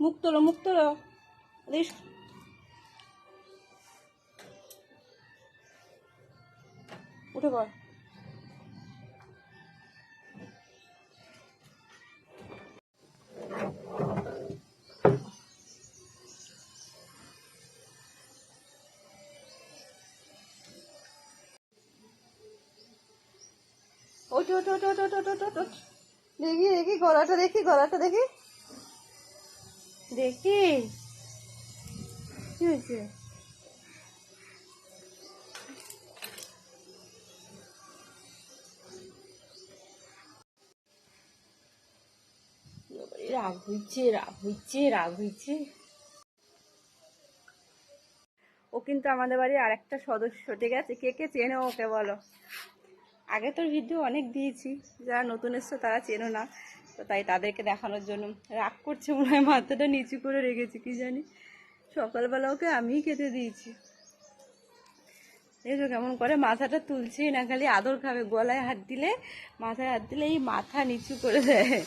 মুখ তোলো মুখ তোলো। উঠে পড়। দেখি দেখি গলাটা দেখি গলাটা দেখি। দেখি। কি হয়েছে? রাগ হইছে রাগ হইছে রাগ হইছে। ও কিন্তু আমাদের বাড়ির আরেকটা সদস্য, ঠিক আছে? কে কে চেনো ওকে বলো? আগে তোর ভিডিও অনেক দিয়েছি, যারা নতুন এসছো তারা চেনো না। তো তাই তাদেরকে দেখানোর জন্য রাগ করছে মনে হয়, মাথাটা নিচু করে রেখেছি, কি জানি। সকালবেলা ওকে আমিই খেতে দিয়েছি। দেখো কেমন করে মাথাটা তুলছেই না, খালি আদর খাবে, গলায় হাত দিলে, মাথায় হাত দিলে এই মাথা নিচু করে দেয়।